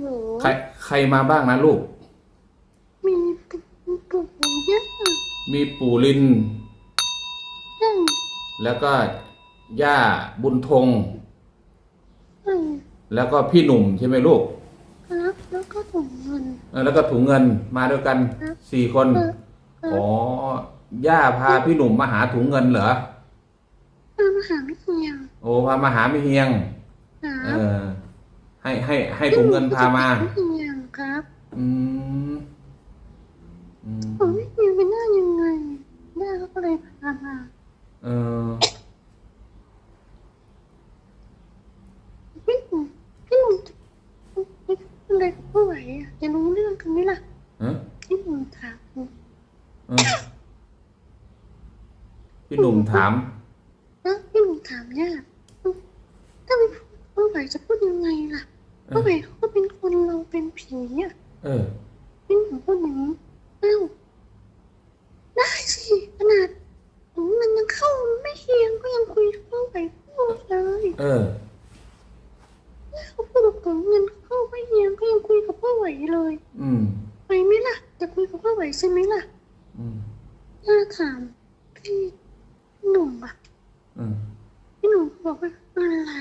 โหใครใครมาบ้างนะลูก มีปู่ปู่ย่ามีปู่ลินย่าแล้วก็ย่าบุญทงย่าแล้วก็พี่หนุ่มใช่ไหมลูก ครับ แล้วก็ถุงเงินเออแล้วก็ถุงเงินมาด้วยกันครับสี่คนเออครัอ๋อย่าพาพี่หนุ่มมาหาถุงเงินเหรอบมาหาไม่เฮียง โอ้พามาหาไม่เฮียงครัเอบอ ให้ให้ให้ถุงเงินพามาไม่เฮียงครับอืมอืมผมไม่เฮียงเป็นหน้ายังไงหน้าเขาก็เลยพามาเออพี่หนุ่มพี่หนุ่มพี่อะไรกับผู้ไหวอะจะรู้เรื่องกันไหมล่ะเอ๊ะพี่หนุ่มถามเออพี่หนุ่มถาม แล้วพี่หนุ่มถามย่าถ้าเป็นผู้ไหวจะพูดยังไงล่ะ เออ ผู้ไหวเขาก็เป็นคนเรา เป็นผีอะเออพี่หนุ่มพูดอย่างนี้เอ้าได้สิขนาดหนูมันยังเข้าไม่เฮียงก็ยังคุยกับผู้ไหวพูดเลยเออเขาพูดกับผมเงินเข้าไม่เฮียงก็ยังคุยกับผู้ไหวเลย อืมไปไหมล่ะจะคุยกับผู้ไหวใช่ไหมล่ะ อืมน่าถามพี่หนุ่มอะอืมพี่หนุ่มบอกว่าอะไร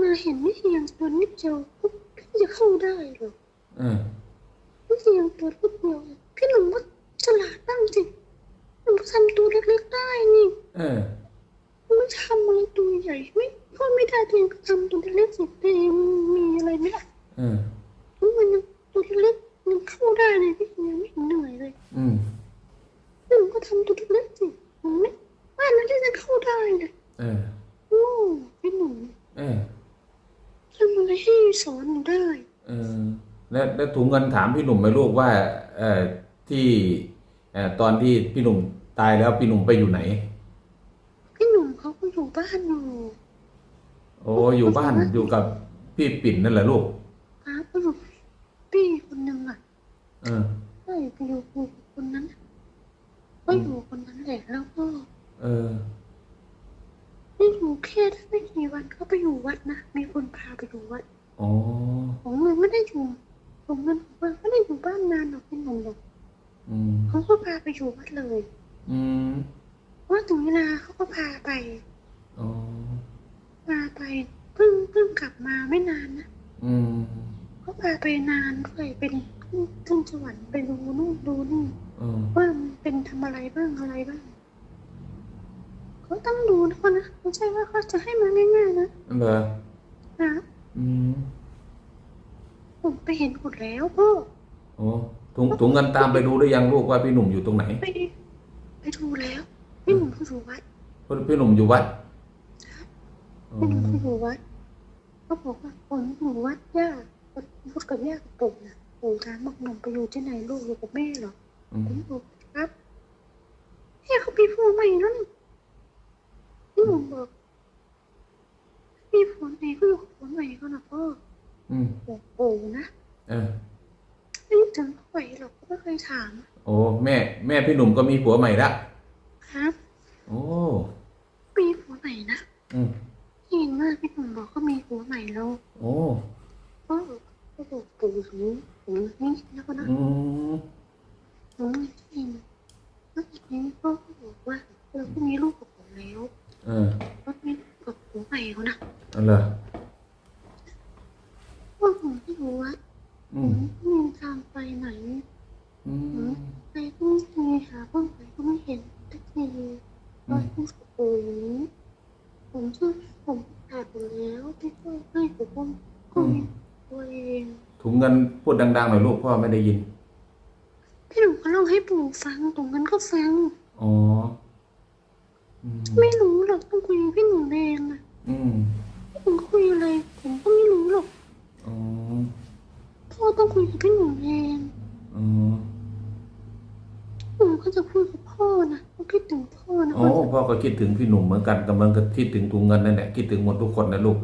มาเห็นไม่เฮียงตัวนิดเดียวปุ๊บพี่ จะเข้าได้เหรอเออไม่เฮียงตัวนิดเดียวพี่หนุ่มว่าฉลาดตั้งจริงหนุ่มทำตัวเล็กๆได้นี่เออไม่ทำอะไรตัวใหญ่ไม่ก็ไม่ได้ตัวเองก็ทำตัวเล็กๆสิตัวเองมีอะไรไหมล่ะ เออ ทุกมันยังตัวเล็กๆยังเข้าได้เลยพี่ยังไม่เห็นเหนื่อยเลย อืม หนูก็ทำตัวเล็กๆสิมันไม่บ้านนั้นที่จะเข้าได้เลย เออ โอ้พี่หนู เออ ทำอะไรให้สอนหนูได้ เออ แล้วแล้ว ถุงเงินถามพี่หนุ่มไหมลูกว่าเอ่อที่เอ่อตอนที่พี่หนุ่มตายแล้วพี่หนุ่มไปอยู่ไหน พี่หนุ่มเขาก็อยู่บ้านอยู่โอ้อยู่บ้านอยู่กับพี่ปิ่นนั่นแหละลูกครับก็อยู่พี่คนหนึ่งอะเออใช่ไปอยู่กับคนนั้นน่ะก็อยู่คนนั้นแหละแล้วก็ เออไม่อยู่แค่ได้ไม่กี่วันเขาไปอยู่วัดนะมีคนพาไปอยู่วัดอ๋อผมเงินไม่ได้อยู่ ผมเงินผมไม่ได้อยู่บ้านนานหรอกพี่หนุ่มหรอกอืมเขาก็พาไปอยู่วัดเลยอืมว่าถึงเวลาเขาก็พาไป อ๋อ พาไปเพิ่งเพิ่งกลับมาไม่นานนะอืม เขาพาไปนานด้วยเป็นขึ้นขึ้นสวรรค์ไปดูนู่นดูนี่เออว่ามันเป็นทำอะไรบ้างอะไรบ้างเขาต้องดูนะคนนะไม่ใช่ว่าเขาจะให้มาง่ายๆนะเหรอนะอืม ผมไปเห็นหมดแล้วพ่อโอ้ถุงถุงเงินตามไปดูได้ยังลูกว่าพี่หนุ่มอยู่ตรงไหน ไปไปดูแล้วพี่หนุ่มเขาอยู่วัดพี่หนุ่มอยู่วัดอ๋อพี่หนุ่มเขาอยู่วัดเขาบอกว่าผมอยู่วัดย่าพูดกับย่ากับปู่นะปู่ถามบอกหนุ่มไปอยู่ที่ไหนลูกอยู่กับแม่เหรออืมผมบอกครับแม่เขามีผัวใหม่แล้วนี่พี่หนุ่มบอกมีผัวใหม่ก็อยู่กับผัวใหม่เขานะพ่อ อืมบอกปู่นะเออไม่ถึงเขาไหวหรอกก็ไม่เคยถาม โอ้แม่ แม่พี่หนุ่มก็มีผัวใหม่ละครับ โอ้มีผัวใหม่นะอืมเห็นมากพี่หนุ่มบอกก็มีผัวใหม่แล้วโอ้ก็ก็บอกปู่หูหูนี่แล้วก็นะอืมหนูไม่ได้ยินแล้วทีนี้พ่อก็บอกว่าเราก็มีลูกกับผมแล้วเออ ก็มีลูกกับผัวใหม่เขานะอันเหรอ ว่าผมไม่รู้ว่า อื ผม มไม่มีทางไปไหน อืม ไปก็ไม่มีหาเพื่อนไปก็ไม่เห็นสักทีก็พูดกับปู่อย่างนี้ผมช่วยผมขาดไปแล้วที่ช่วยให้ผมก็ก็มีตัวเอง ถุงเงิน พูดดังๆหน่อยลูกพ่อไม่ได้ยิน พี่หนุ่มก็เล่าให้ปู่ฟังตรงนั้นก็ฟัง อ๋ออืมไม่รู้หรอกต้องคุยกับพี่หนุ่มเองอะอืมผมคุยอะไรผมก็ไม่รู้หรอกอ๋อพ่อต้องคุยกับพี่หนุ่มเองอ๋อผมก็จะพูดกับพ่อนะก็คิดถึงพ่อนะโอ้พ่อก็คิดถึงพี่หนุ่มเหมือนกันกำลังก็คิดถึงถุงเงินนั่นแหละคิดถึงหมดทุกคนนะลูก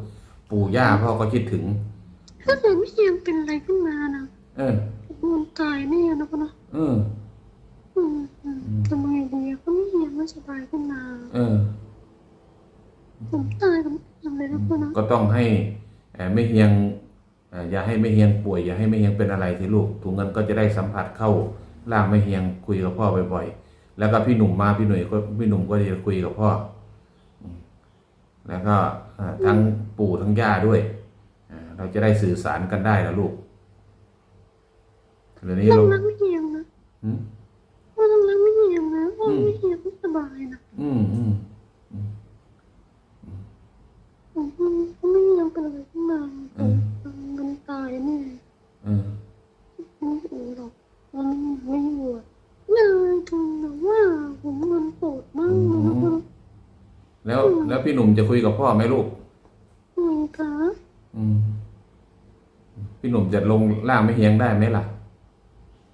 ปู่ย่าพ่อก็คิดถึง ถ้าเกิดไม่ยังเป็นอะไรขึ้นมานะเออมันตายแน่นะพ่อนะเอออืมอืมทำไมดีอะก็ไม่ยังไม่สบายขึ้นมา เออ ผมตายกับไม่ยังเลยนะพ่อนะก็ต้องให้เอ่อไม่เฮียงเอ่ออย่าให้ไม่เฮียงป่วย อย่าให้ไม่เฮียงเป็นอะไรที่ลูกถุงเงินก็จะได้สัมผัสเข้าร่างไม่เฮียงคุยกับพ่อบ่อยๆแล้วก็พี่หนุ่มมาพี่หนุ่ยก็พี่หนุ่มก็จะคุยกับพ่ออืมแล้วก็เอ่อทั้งปู่ทั้งย่าด้วยอ่า เราจะได้สื่อสารกันได้นะลูกเดี๋ยวนี้ต้อเรางรักไม่เหี่ยวนะอืมพ่อต้องรักไม่เหี่ยวนะพ่ออืมไม่เหี่ยวไม่สบายนะอืมอืมผมก็ไม่ยังเป็นอะไรขึ้นมาผมมันตายแน่เออไม่รู้หรอกมันไม่อยู่อะเลยถึงแบบว่าผมมันปวดมากเลยนะแล้วแล้วพี่หนุ่มจะคุยกับพ่อไหมลูกคุยค่ะอืม พี่หนุ่มจะลงร่างไม่เฮียงได้ไหมล่ะ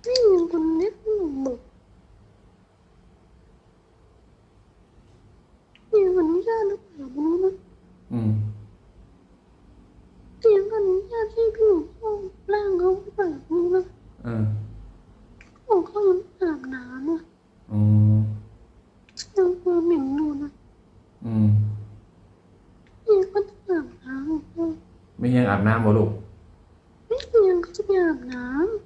นี่ยังคนเล็กหนุ่มบอกนี่อนุญาตหรือเปล่าไม่รู้นะอืมเสียงอนุญาตที่พี่หนุ่มเข้าร่างเขาหรือเปล่าไม่รู้นะเออของเขายังไม่อาบน้ำอะอืมยังตัวเหม็นอยู่นะอืมนี่ก็ต้องอาบน้ำไม่เฮียงอาบน้ำบ่ลูก ไม่เพียงก็จะไปอาบน้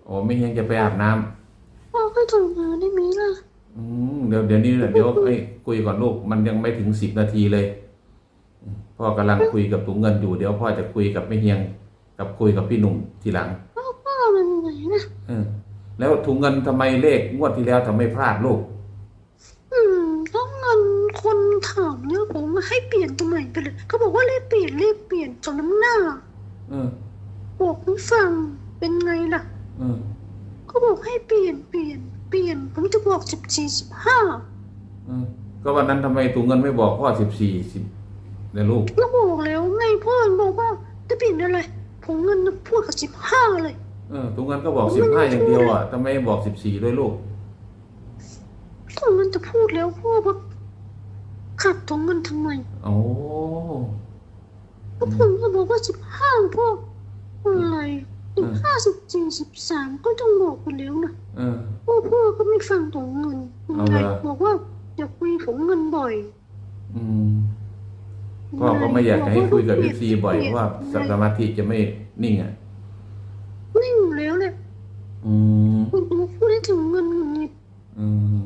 โอ้ ไม่เฮียงจะไปอาบน้ำำพ่อก็โทรมาได้ไหมล่ะอืมเดี๋ยวเดี๋ยวนี้เดี๋ยวเอ้ยคุยก่อนลูกมันยังไม่ถึงสิบนาทีเลยอืมพ่อกำลังคุยกับถุงเงินอยู่เดี๋ยวพ่อจะคุยกับไม่เฮียง กับคุยกับพี่หนุ่มทีหลังพ่อพ่อมันไหนนะเออแล้วถุงเงินทำไมเลขงวดที่แล้วทำไมพลาดลูก อืมต้องเงินคนถามเนี่ยผมว่าให้เปลี่ยนตัวใหม่ไปเลยเขาบอกว่าเลขเปลี่ยนเลขเปลี่ยนจนน้ำหน้าเออบอกไม่ฟังเป็นไงล่ะ เออ เขาบอกให้เปลี่ยนเปลี่ยนเปลี่ยน ผมจะบอกสิบสี่สิบห้าเออก็วันนั้นทำไมถุงเงินไม่บอกพ่อสิบสี่สิบเนี่ยลูก แล้วบอกแล้วไงพ่อบอกว่าจะเปลี่ยนอะไร ผมเงินพูดกับสิบห้าเลย เออถุงเงินก็บอกสิบห้าอย่างเดียวอะทำไมบอกสิบสี่ด้วยลูก ถุงเงินจะพูดแล้วพ่อบอกขัดถุงเงินทำไมโอ้ก็ผมก็บอกว่าสิบห้าพ่ออะไร สิบห้าสิบสี่สิบสามก็ต้องบอกไปแล้วนะเออ พ่อพ่อก็ไม่ฟังถุงเงินยังเอาไงเหรอ บอกว่าอย่าคุยถุงเงินบ่อยอืมพ่อก็ไม่อยากจะให้คุยกับเอฟซีบ่อยเพราะว่าสมาธิจะไม่นิ่งอะนิ่งแล้วแหละอืมคุณพูดให้ถึงเงินเงินนี่อืม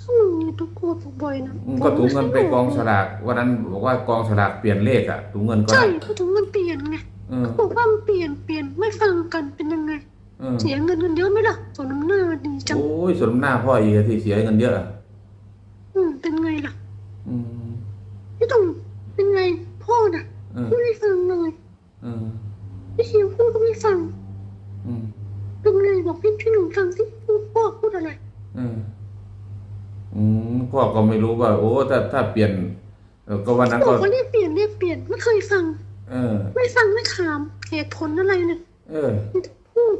ถ้ามึงนี่ต้องกลัวบ่อยนะอืมก็ถุงเงินไปกองฉลากวันนั้นบอกว่ากองฉลากเปลี่ยนเลขอะถุงเงินก็ใช่ได้ ก็ถุงเงินเปลี่ยนไง เออบอกว่ามันเปลี่ยนเปลี่ยนไม่ฟังกันเป็นยังไงเออเสียเงินกันเยอะไหมล่ะส่วนน้ำหน้าดีจัง โอ้ยสมหน้าพ่ออีกอะที่เสียเงินเยอะอะอืมเป็นไงล่ะ อืมพี่ต้องเป็นไงพ่อน่ะเออพูดให้ฟังหน่อยเออพี่เฮียพูดก็ไม่ฟังอืมเป็นไงบอกพี่พี่หนุ่มฟังที่พูดพ่อพูดอะไรเอออืมพ่อก็ไม่รู้ว่า โอ้ถ้าถ้าเปลี่ยนเออก็วันนั้นบก็อกว่าเรียกเปลี่ยนเรียกเปลี่ยนไม่เคยฟัง เออ ไม่ฟังไม่ถามเหตุผลอะไรเนี่ยเออมีแต่พูด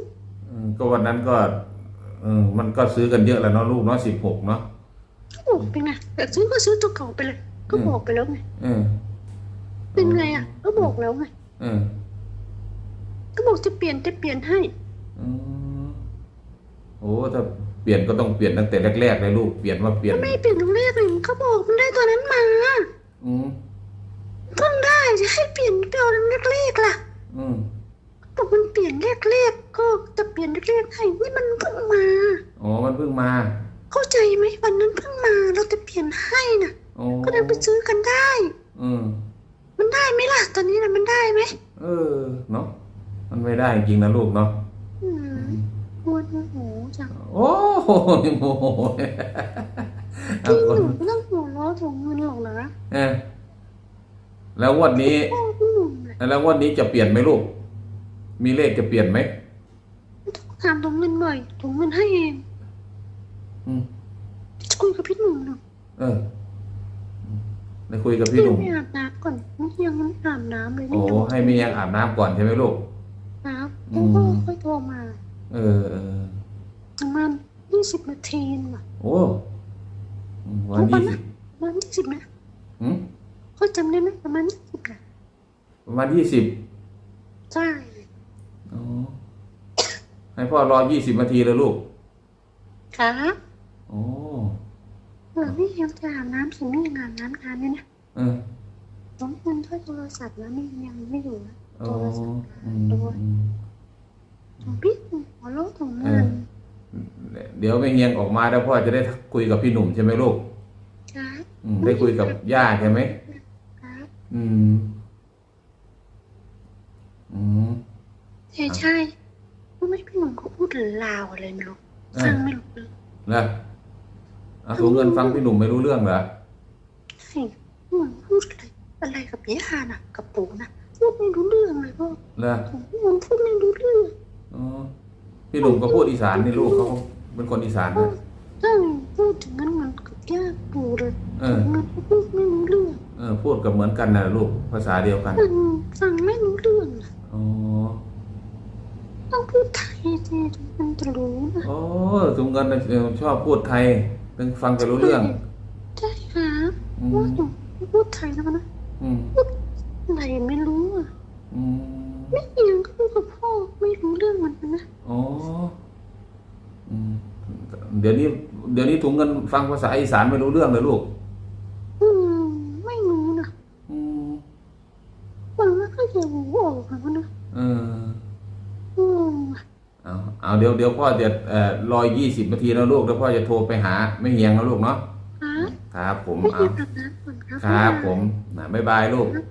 อืมก็วันนั้นก็เออมันก็ซื้อกันเยอะแล้วเนาะลูกเนาะสิบหกเนาะก็บอกไปไงแต่ซื้อก็ซื้อตัวเก่าไปเลย ก็อืมบอกไปแล้วไงเออเป็นไงอะ ก็บอกแล้วไงเออก็บอกจะเปลี่ยนจะเปลี่ยนให้อืมโอ้ถ้าเปลี่ยนก็ต้องเปลี่ยนตั้งแต่แรกๆเลยลูกเปลี่ยนว่าเปลี่ยนไม่เปลี่ยนตรงแรกเลยเขาบอกมันได้ตัวนั้นมา อืมเพิ่งได้ จะให้เปลี่ยนเปลี่ยนเลขๆล่ะอืมบอกมันเปลี่ยนเลขๆก็จะเปลี่ยนเลขๆให้นี่มันเพิ่งมา อ๋อ มันเพิ่งมา เข้าใจไหมวันนั้นเพิ่งมาเราจะเปลี่ยนให้น่ะโอ้ก็เลยไปซื้อกันได้ อืมมันได้ไหมล่ะ ตอนนี้น่ะมันได้ไหมเออ เนาะ มันไม่ได้จริงนะลูกเนาะ อืมปวดหัวจังโอ้โหโมโหเอาพี่คหนนูไม่ต้องหัวเราะถุงเงินหรอกนะ เออ แล้วงวันนี้พ่อพี่หนุ่มเลยแล้วงวันนี้จะเปลี่ยนไหมลูก มีเลขจะเปลี่ยนไหมถามถุงเงินบ่อยถุงเงินให้เองอืมจะคุยกับพี่หนุ่มหน่อยเออได้คุยกับพี่พี่หนุ่มไม่อาบน้ำก่อนไม่ยังไม่อาบน้ำเลยโอ้ให้เมียอาบน้ำก่อนใช่ไหมลูกน้ำอืแล้วมก็ค่อยโทรมาเออเออประมาณยี่สิบนาทีน่ะโอ้อืมวันยี่สิบประมาณยี่สิบนะอืม เขาจำได้ไหมประมาณยี่สิบนะประมาณยี่สิบใช่อ๋อให้พ่อรอยี่สิบนาทีเลยลูกครับโอ้เออไม่ยังจะอาบน้ำสิไม่ยังอาบน้ำทานเนี่ยนะเออน้องเงินถ้าโทรศัพท์แล้วนี่ยังไม่อยู่นะเโอ้โทรศัพท์อืมด้วยอืมผมพี่หัวเราะตรงเอนั้อนเดี๋ยวแม่เฮียงออกมาแล้วพ่อจะได้คุยกับพี่หนุ่มใช่ไหมลูกครับอืมได้คุยกับย่าใช่ไหมครับ อืม อืม ใช่ใช่รู้ไหมพี่หนุ่มเขาพูดลาวอะไรไม่รู้เอฟัองไม่รู้เลยแล้วเอาถุงเงินฟังพี่หนุ่มไม่รู้เรื่องเหรอ ใช่เหมือนพูดอะไรอะไรกับย่าน่ะ กับปู่น่ะพูดไม่รู้เรื่องเลยพ่อแล้วผมพูดไม่รู้เรื่องอ๋อพี่หนุ่มก็พูดอีสานนี่ลูกเขาเป็นคนอีสานพ่อนะ ถ้าพูดถึงนั้นมันกับย่าปู่เลยเอผมอมันพูดไม่รู้เรื่องเออพูดกับเหมือนกันนะลูกภาษาเดียวกันฟังฟังไม่รู้เรื่องน่ะอ๋อต้องพูดไทยสิถึงมันจะรู้นะโอ้ถุงเงินน่ะเออชอบพูดไทยถึงฟังจะรู้เรื่อง ใช่ครับอืว่ามหนูพูดไทยแล้วนะอืมอะไรไม่รู้อะอืมไม่เอียงก็พูดกับพ่อไม่รู้เรื่องเหมือนกันนะอ๋ออืม เดี๋ยวนี้ เดี๋ยวนี้ถุงเงินฟังภาษาอีสานไม่รู้เรื่องเลยลูก อืม ไม่รู้นะอืมฟังแล้วก็จะหูออกแล้วนะเอออืมเอาเอาเดี๋ยวเดี๋ยวพ่อจะเอ่อรอยี่สิบนาทีนะลูกแล้วพ่อจะโทรไปหาไม่เฮียงนะลูกเนาะครับครับผมไม่เอาเกี่ยวกับน้ำก่อนครับครับผมนะบ๊ายบายลูก ครับ